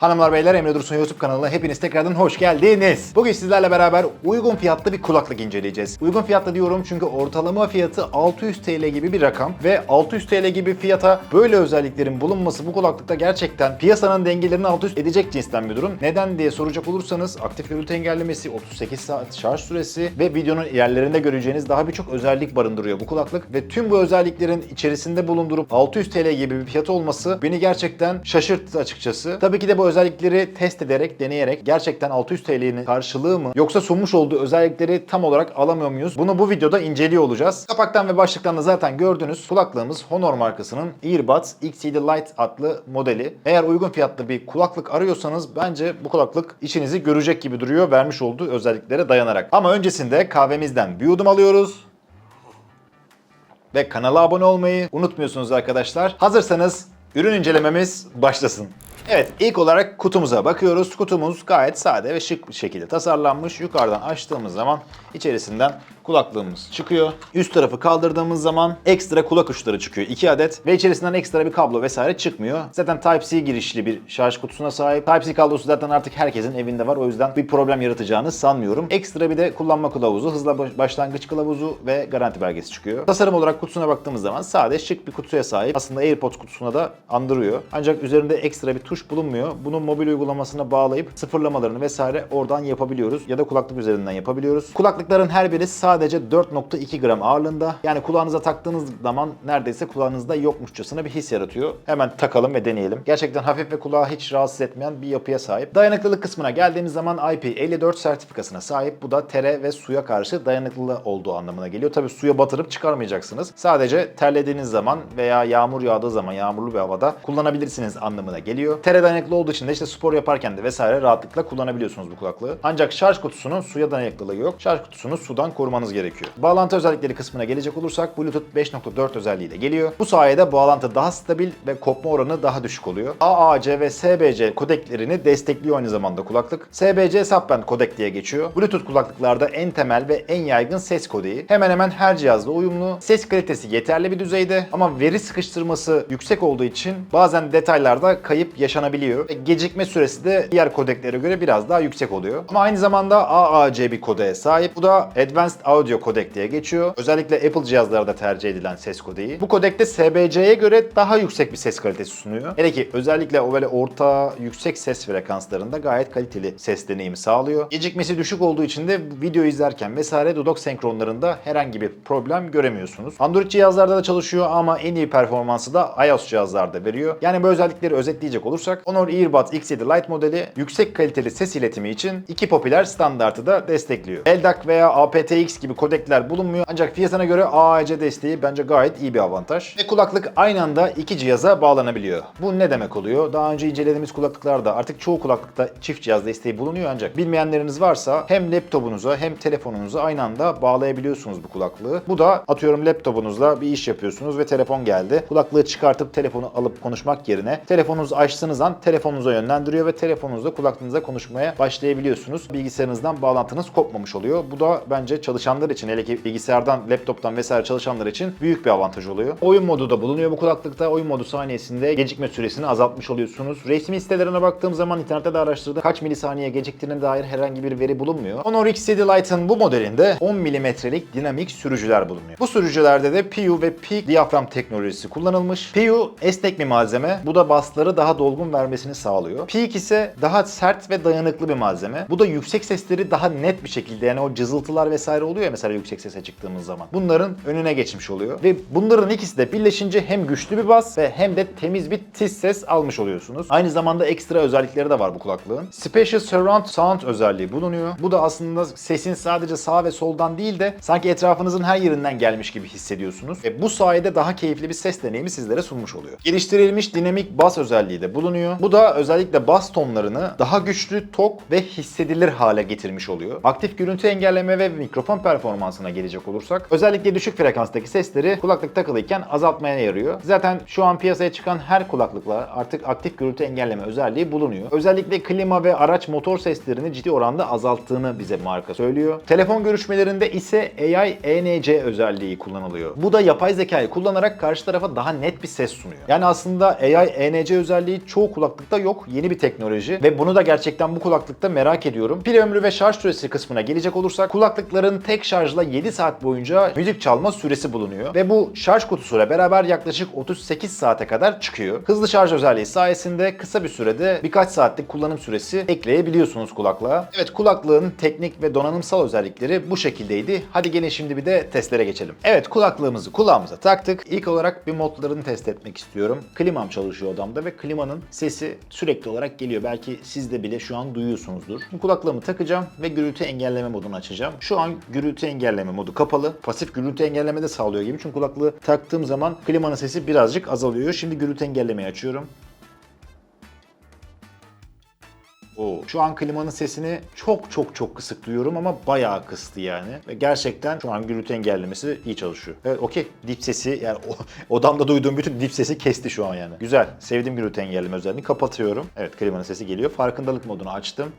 Hanımlar beyler Emre Dursun YouTube kanalına hepiniz tekrardan hoş geldiniz. Bugün sizlerle beraber uygun fiyatlı bir kulaklık inceleyeceğiz. Uygun fiyatlı diyorum çünkü ortalama fiyatı 600 TL gibi bir rakam ve 600 TL gibi fiyata böyle özelliklerin bulunması bu kulaklıkta gerçekten piyasanın dengelerini alt üst edecek cinsten bir durum. Neden diye soracak olursanız aktif gürültü engellemesi, 38 saat şarj süresi ve videonun ilerlerinde göreceğiniz daha birçok özellik barındırıyor bu kulaklık ve tüm bu özelliklerin içerisinde bulundurup 600 TL gibi bir fiyatı olması beni gerçekten şaşırttı açıkçası. Tabii ki de bu özellikleri test ederek, deneyerek gerçekten 600 TL'nin karşılığı mı yoksa sunmuş olduğu özellikleri tam olarak alamıyor muyuz? Bunu bu videoda inceliyor olacağız. Kapaktan ve başlıktan da zaten gördünüz. Kulaklığımız Honor markasının Earbuds XCD Lite adlı modeli. Eğer uygun fiyatlı bir kulaklık arıyorsanız bence bu kulaklık işinizi görecek gibi duruyor vermiş olduğu özelliklere dayanarak. Ama öncesinde kahvemizden bir yudum alıyoruz ve kanala abone olmayı unutmuyorsunuz arkadaşlar. Hazırsanız ürün incelememiz başlasın. Evet ilk olarak kutumuza bakıyoruz. Kutumuz gayet sade ve şık bir şekilde tasarlanmış. Yukarıdan açtığımız zaman içerisinden kulaklığımız çıkıyor. Üst tarafı kaldırdığımız zaman ekstra kulak uçları çıkıyor. 2 adet ve içerisinden ekstra bir kablo vesaire çıkmıyor. Zaten Type-C girişli bir şarj kutusuna sahip. Type-C kablosu zaten artık herkesin evinde var. O yüzden bir problem yaratacağını sanmıyorum. Ekstra bir de kullanma kılavuzu, hızla baş- başlangıç kılavuzu ve garanti belgesi çıkıyor. Tasarım olarak kutusuna baktığımız zaman sade şık bir kutuya sahip. Aslında AirPods kutusuna da andırıyor. Ancak üzerinde ekstra bir tuş bulunmuyor. Bunu mobil uygulamasına bağlayıp sıfırlamalarını vesaire oradan yapabiliyoruz. Ya da kulaklık üzerinden yapabiliyoruz. Kulaklıkların her biri sadece 4.2 gram ağırlığında. Yani kulağınıza taktığınız zaman neredeyse kulağınızda yokmuşçasına bir his yaratıyor. Hemen takalım ve deneyelim. Gerçekten hafif ve kulağı hiç rahatsız etmeyen bir yapıya sahip. Dayanıklılık kısmına geldiğimiz zaman IP54 sertifikasına sahip. Bu da tere ve suya karşı dayanıklı olduğu anlamına geliyor. Tabii suya batırıp çıkarmayacaksınız. Sadece terlediğiniz zaman veya yağmur yağdığı zaman yağmurlu bir havada kullanabilirsiniz anlamına geliyor. Tere dayanıklı olduğu için de işte spor yaparken de vesaire rahatlıkla kullanabiliyorsunuz bu kulaklığı. Ancak şarj kutusunun suya dayanıklılığı yok. Şarj kutusunu sudan korumanız gerekiyor. Bağlantı özellikleri kısmına gelecek olursak Bluetooth 5.4 özelliğiyle geliyor. Bu sayede bağlantı daha stabil ve kopma oranı daha düşük oluyor. AAC ve SBC kodeklerini destekliyor aynı zamanda kulaklık. SBC Subband kodek diye geçiyor. Bluetooth kulaklıklarda en temel ve en yaygın ses kodeği. Hemen hemen her cihazda uyumlu. Ses kalitesi yeterli bir düzeyde ama veri sıkıştırması yüksek olduğu için bazen detaylarda kayıp yaşanabiliyor. Ve gecikme süresi de diğer kodeklere göre biraz daha yüksek oluyor. Ama aynı zamanda AAC bir kodeğe sahip. Bu da Advanced Audio Codec diye geçiyor. Özellikle Apple cihazlarda tercih edilen ses kodeği. Bu kodekte SBC'ye göre daha yüksek bir ses kalitesi sunuyor. Hele ki özellikle o böyle orta yüksek ses frekanslarında gayet kaliteli ses deneyimi sağlıyor. Gecikmesi düşük olduğu için de video izlerken vesaire dudak senkronlarında herhangi bir problem göremiyorsunuz. Android cihazlarda da çalışıyor ama en iyi performansı da iOS cihazlarda veriyor. Yani bu özellikleri özetleyecek olursak Honor Earbuds X7 Lite modeli yüksek kaliteli ses iletimi için iki popüler standartı da destekliyor. LDAC veya aptX gibi kodekler bulunmuyor ancak fiyatına göre AAC desteği bence gayet iyi bir avantaj. Ve kulaklık aynı anda iki cihaza bağlanabiliyor. Bu ne demek oluyor? Daha önce incelediğimiz kulaklıklarda artık çoğu kulaklıkta çift cihaz desteği bulunuyor ancak bilmeyenleriniz varsa hem laptopunuza hem telefonunuza aynı anda bağlayabiliyorsunuz bu kulaklığı. Bu da atıyorum laptopunuzla bir iş yapıyorsunuz ve telefon geldi. Kulaklığı çıkartıp telefonu alıp konuşmak yerine telefonunuzu açtığınız an telefonunuza yönlendiriyor ve telefonunuzla kulaklığınıza konuşmaya başlayabiliyorsunuz. Bilgisayarınızdan bağlantınız kopmamış oluyor. Bu da bence çalışanlar için hele ki bilgisayardan, laptoptan vesaire çalışanlar için büyük bir avantaj oluyor. Oyun modu da bulunuyor bu kulaklıkta. Oyun modu saniyesinde gecikme süresini azaltmış oluyorsunuz. Resmi sitelerine baktığım zaman internette de araştırdım. Kaç milisaniye geciktiğine dair herhangi bir veri bulunmuyor. Honor X7 Lite'ın bu modelinde 10 milimetrelik dinamik sürücüler bulunuyor. Bu sürücülerde de PU ve Peak diyafram teknolojisi kullanılmış. PU esnek bir malzeme. Bu da basları daha dolgun vermesini sağlıyor. Peak ise daha sert ve dayanıklı bir malzeme. Bu da yüksek sesleri daha net bir şekilde yani o cızıltılar vesaire oluyor ya mesela yüksek sese çıktığımız zaman. Bunların önüne geçmiş oluyor. Ve bunların ikisi de birleşince hem güçlü bir bas ve hem de temiz bir tiz ses almış oluyorsunuz. Aynı zamanda ekstra özellikleri de var bu kulaklığın. Special Surround Sound özelliği bulunuyor. Bu da aslında sesin sadece sağ ve soldan değil de sanki etrafınızın her yerinden gelmiş gibi hissediyorsunuz. Ve bu sayede daha keyifli bir ses deneyimi sizlere sunmuş oluyor. Geliştirilmiş dinamik bas özelliği de bulunuyor. Bu da özellikle bas tonlarını daha güçlü, tok ve hissedilir hale getirmiş oluyor. Aktif gürültü engelleme ve mikrofon performansına gelecek olursak özellikle düşük frekanstaki sesleri kulaklık takılıyken azaltmaya yarıyor. Zaten şu an piyasaya çıkan her kulaklıkla artık aktif gürültü engelleme özelliği bulunuyor. Özellikle klima ve araç motor seslerini ciddi oranda azalttığını bize marka söylüyor. Telefon görüşmelerinde ise AI ENC özelliği kullanılıyor. Bu da yapay zekayı kullanarak karşı tarafa daha net bir ses sunuyor. Yani aslında AI ENC özelliği çoğu kulaklıkta yok. Yeni bir teknoloji ve bunu da gerçekten bu kulaklıkta merak ediyorum. Pil ömrü ve şarj süresi kısmına gelecek olursak kulaklıkların tek şarjla 7 saat boyunca müzik çalma süresi bulunuyor ve bu şarj kutusuyla beraber yaklaşık 38 saate kadar çıkıyor. Hızlı şarj özelliği sayesinde kısa bir sürede birkaç saatlik kullanım süresi ekleyebiliyorsunuz kulaklığa. Evet kulaklığın teknik ve donanımsal özellikleri bu şekildeydi. Hadi gelin şimdi bir de testlere geçelim. Evet kulaklığımızı kulağımıza taktık. İlk olarak bir modlarını test etmek istiyorum. Klimam çalışıyor odamda ve klimanın sesi sürekli olarak geliyor. Belki siz de bile şu an duyuyorsunuzdur. Şimdi kulaklığımı takacağım ve gürültü engelleme modunu açacağım. Şu an gürültü engelleme modu kapalı. Pasif gürültü engelleme de sağlıyor gibi. Çünkü kulaklığı taktığım zaman klimanın sesi birazcık azalıyor. Şimdi gürültü engellemeyi açıyorum. Oo. Şu an klimanın sesini çok çok çok kısık duyuyorum ama bayağı kıstı yani. Ve gerçekten şu an gürültü engellemesi iyi çalışıyor. Evet okey. Dip sesi yani o- odamda duyduğum bütün dip sesi kesti şu an yani. Güzel. Sevdiğim gürültü engelleme özelliğini kapatıyorum. Evet klimanın sesi geliyor. Farkındalık modunu açtım.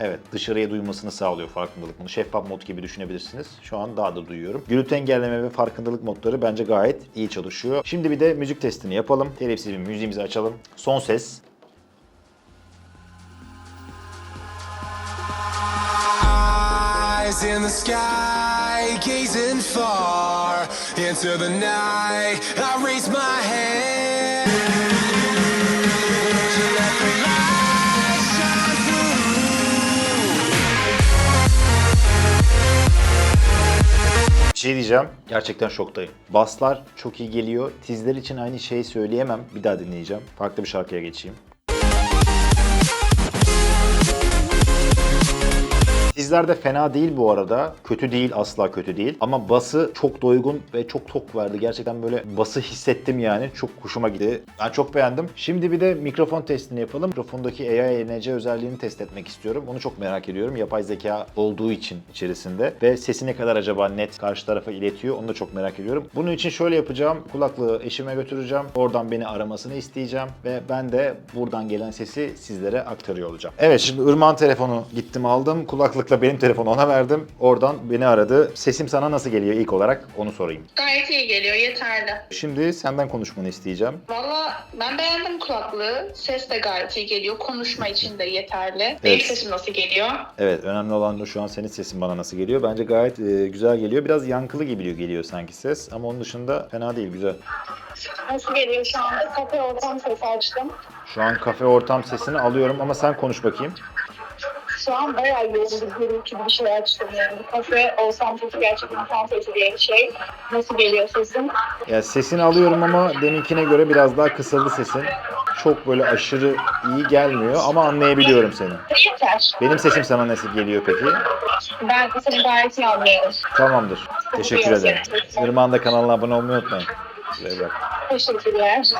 Evet dışarıya duymasını sağlıyor farkındalık modu. Şeffaf mod gibi düşünebilirsiniz. Şu an daha da duyuyorum. Gürültü engelleme ve farkındalık modları bence gayet iyi çalışıyor. Şimdi bir de müzik testini yapalım. Telifsiz bir müziğimizi açalım. Son ses. Eyes in the sky, gazing far into the night. I raise my hand. Şey diyeceğim. Gerçekten şoktayım. Baslar çok iyi geliyor. Tizler için aynı şeyi söyleyemem. Bir daha dinleyeceğim. Farklı bir şarkıya geçeyim. Tizler de fena değil bu arada. Kötü değil, asla kötü değil. Ama bası çok doygun ve çok tok verdi. Gerçekten böyle bası hissettim yani. Çok hoşuma gitti. Ben çok beğendim. Şimdi bir de mikrofon testini yapalım. Mikrofondaki AI ENC özelliğini test etmek istiyorum. Onu çok merak ediyorum. Yapay zeka olduğu için içerisinde. Ve sesi ne kadar acaba net karşı tarafa iletiyor onu da çok merak ediyorum. Bunun için şöyle yapacağım. Kulaklığı eşime götüreceğim. Oradan beni aramasını isteyeceğim. Ve ben de buradan gelen sesi sizlere aktarıyor olacağım. Evet şimdi Irmak'ın telefonu gittim aldım. Kulaklıkla benim telefonu ona verdim. Oradan beni aradı. Sesim sana nasıl geliyor ilk olarak onu sorayım. Gayet iyi geliyor, yeterli. Şimdi senden konuşmanı isteyeceğim. Valla ben beğendim kulaklığı. Ses de gayet iyi geliyor. Konuşma için de yeterli. Benim sesim nasıl geliyor? Evet önemli olan da şu an senin sesin bana nasıl geliyor. Bence gayet e, güzel geliyor. Biraz yankılı gibi geliyor sanki ses. Ama onun dışında fena değil güzel. Nasıl geliyor şu anda? Kafe ortam sesi açtım. Şu an kafe ortam sesini alıyorum ama sen konuş bakayım. Şu an bayağı yoğun bir gürültü bir şey açtım yani. Kafe ortam sesi gerçekten tam sesi diye bir şey. Nasıl geliyor sesim? Ya sesini alıyorum ama deminkine göre biraz daha kısıldı sesin. Çok böyle aşırı iyi gelmiyor ama anlayabiliyorum seni. Yeter. Benim sesim sana nasıl geliyor peki? Ben seni gayet iyi anlıyorum. Tamamdır. Teşekkür ederim. Irmak'ın da kanalına abone olmayı unutmayın. Şuraya bırak. Teşekkürler.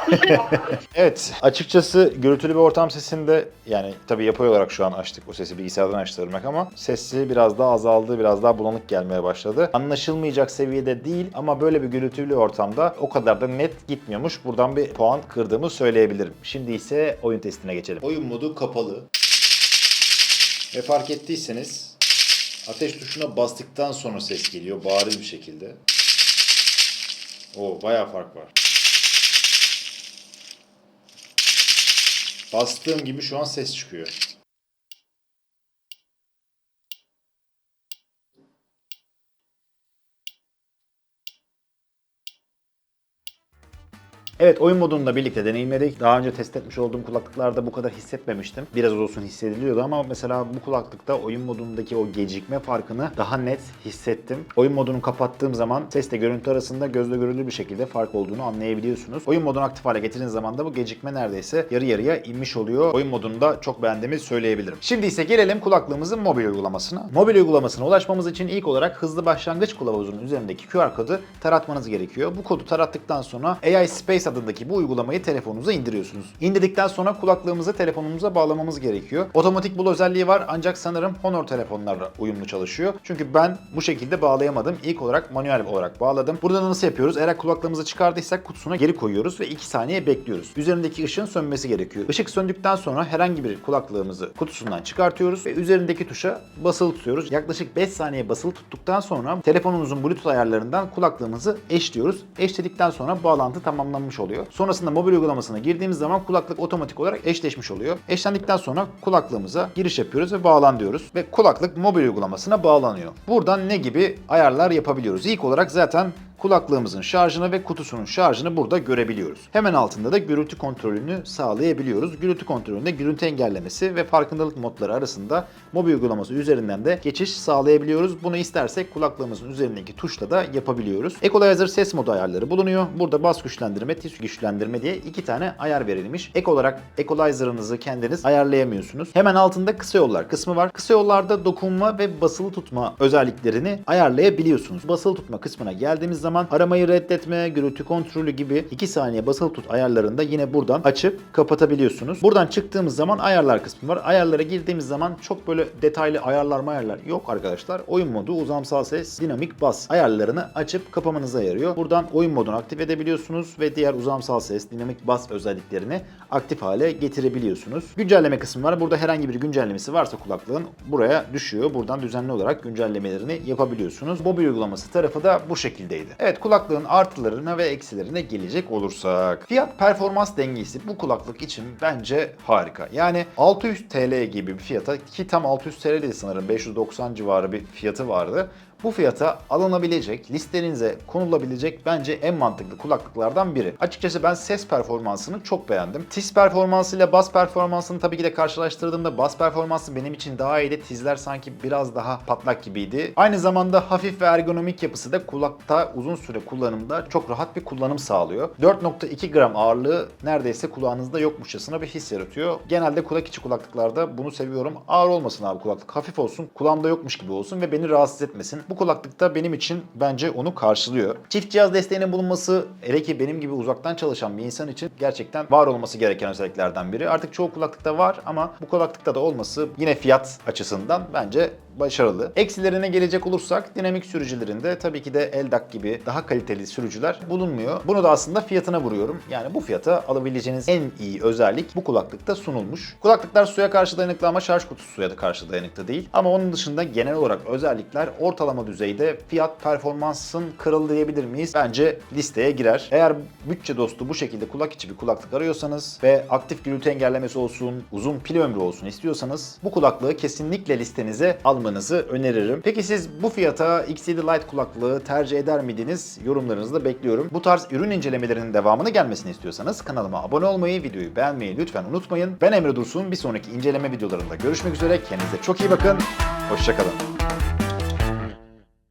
Evet, açıkçası gürültülü bir ortam sesinde yani tabii yapay olarak şu an açtık o sesi bilgisayardan açtırmak ama sesi biraz daha azaldı, biraz daha bulanık gelmeye başladı. Anlaşılmayacak seviyede değil ama böyle bir gürültülü ortamda o kadar da net gitmiyormuş. Buradan bir puan kırdığımı söyleyebilirim. Şimdi ise oyun testine geçelim. Oyun modu kapalı. Ve fark ettiyseniz ateş tuşuna bastıktan sonra ses geliyor bariz bir şekilde. O bayağı fark var. Bastığım gibi şu an ses çıkıyor. Evet oyun modunu da birlikte deneyimledik. Daha önce test etmiş olduğum kulaklıklarda bu kadar hissetmemiştim. Biraz olsun hissediliyordu ama mesela bu kulaklıkta oyun modundaki o gecikme farkını daha net hissettim. Oyun modunu kapattığım zaman sesle görüntü arasında gözle görülür bir şekilde fark olduğunu anlayabiliyorsunuz. Oyun modunu aktif hale getirdiğiniz zaman da bu gecikme neredeyse yarı yarıya inmiş oluyor. Oyun modunu da çok beğendiğimi söyleyebilirim. Şimdi ise gelelim kulaklığımızın mobil uygulamasına. Mobil uygulamasına ulaşmamız için ilk olarak hızlı başlangıç kılavuzunun üzerindeki QR kodu taratmanız gerekiyor. Bu kodu tarattıktan sonra AI Space adındaki bu uygulamayı telefonunuza indiriyorsunuz. İndirdikten sonra kulaklığımızı telefonumuza bağlamamız gerekiyor. Otomatik bul özelliği var ancak sanırım Honor telefonlarla uyumlu çalışıyor. Çünkü ben bu şekilde bağlayamadım. İlk olarak manuel olarak bağladım. Burada nasıl yapıyoruz? Eğer kulaklığımızı çıkardıysak kutusuna geri koyuyoruz ve 2 saniye bekliyoruz. Üzerindeki ışığın sönmesi gerekiyor. Işık söndükten sonra herhangi bir kulaklığımızı kutusundan çıkartıyoruz ve üzerindeki tuşa basılı tutuyoruz. Yaklaşık 5 saniye basılı tuttuktan sonra telefonumuzun Bluetooth ayarlarından kulaklığımızı eşliyoruz. Eşledikten sonra bağlantı tamamlanmış oluyor. Sonrasında mobil uygulamasına girdiğimiz zaman kulaklık otomatik olarak eşleşmiş oluyor. Eşlendikten sonra kulaklığımıza giriş yapıyoruz ve bağlan diyoruz. Ve kulaklık mobil uygulamasına bağlanıyor. Buradan ne gibi ayarlar yapabiliyoruz? İlk olarak zaten kulaklığımızın şarjını ve kutusunun şarjını burada görebiliyoruz. Hemen altında da gürültü kontrolünü sağlayabiliyoruz. Gürültü kontrolünde gürültü engellemesi ve farkındalık modları arasında mobil uygulaması üzerinden de geçiş sağlayabiliyoruz. Bunu istersek kulaklığımızın üzerindeki tuşla da yapabiliyoruz. Equalizer ses modu ayarları bulunuyor. Burada bas güçlendirme, tiz güçlendirme diye iki tane ayar verilmiş. Ek olarak equalizer'ınızı kendiniz ayarlayamıyorsunuz. Hemen altında kısa yollar kısmı var. Kısa yollarda dokunma ve basılı tutma özelliklerini ayarlayabiliyorsunuz. Basılı tutma kısmına geldiğimiz zaman aramayı reddetme, gürültü kontrolü gibi 2 saniye basılı tut ayarlarında yine buradan açıp kapatabiliyorsunuz. Buradan çıktığımız zaman ayarlar kısmı var. Ayarlara girdiğimiz zaman çok böyle detaylı ayarlar ayarlar yok arkadaşlar. Oyun modu, uzamsal ses, dinamik bas ayarlarını açıp kapamanıza yarıyor. Buradan oyun modunu aktif edebiliyorsunuz ve diğer uzamsal ses, dinamik bas özelliklerini aktif hale getirebiliyorsunuz. Güncelleme kısmı var. Burada herhangi bir güncellemesi varsa kulaklığın buraya düşüyor. Buradan düzenli olarak güncellemelerini yapabiliyorsunuz. Mobil uygulaması tarafı da bu şekildeydi. Evet kulaklığın artılarına ve eksilerine gelecek olursak. Fiyat performans dengesi bu kulaklık için bence harika. Yani 600 TL gibi bir fiyata ki tam 600 TL değil sanırım 590 civarı bir fiyatı vardı. Bu fiyata alınabilecek, listenize konulabilecek bence en mantıklı kulaklıklardan biri. Açıkçası ben ses performansını çok beğendim. Tiz performansıyla bas performansını tabii ki de karşılaştırdığımda bas performansı benim için daha iyiydi. Tizler sanki biraz daha patlak gibiydi. Aynı zamanda hafif ve ergonomik yapısı da kulakta uzun süre kullanımda çok rahat bir kullanım sağlıyor. 4.2 gram ağırlığı neredeyse kulağınızda yokmuşçasına bir his yaratıyor. Genelde kulak içi kulaklıklarda bunu seviyorum. Ağır olmasın abi kulaklık. Hafif olsun, kulağımda yokmuş gibi olsun ve beni rahatsız etmesin. Bu kulaklıkta benim için bence onu karşılıyor. Çift cihaz desteğinin bulunması hele ki benim gibi uzaktan çalışan bir insan için gerçekten var olması gereken özelliklerden biri. Artık çoğu kulaklıkta var ama bu kulaklıkta da olması yine fiyat açısından bence başarılı. Eksilerine gelecek olursak dinamik sürücülerinde tabii ki de Eldak gibi daha kaliteli sürücüler bulunmuyor. Bunu da aslında fiyatına vuruyorum. Yani bu fiyata alabileceğiniz en iyi özellik bu kulaklıkta sunulmuş. Kulaklıklar suya karşı dayanıklı ama şarj kutusu suya da karşı dayanıklı değil. Ama onun dışında genel olarak özellikler ortalama düzeyde fiyat performansın kırıl diyebilir miyiz? Bence listeye girer. Eğer bütçe dostu bu şekilde kulak içi bir kulaklık arıyorsanız ve aktif gürültü engellemesi olsun, uzun pil ömrü olsun istiyorsanız bu kulaklığı kesinlikle listenize almanızı öneririm. Peki siz bu fiyata XCD Lite kulaklığı tercih eder miydiniz? Yorumlarınızı da bekliyorum. Bu tarz ürün incelemelerinin devamını gelmesini istiyorsanız kanalıma abone olmayı, videoyu beğenmeyi lütfen unutmayın. Ben Emre Dursun. Bir sonraki inceleme videolarında görüşmek üzere. Kendinize çok iyi bakın. Hoşçakalın.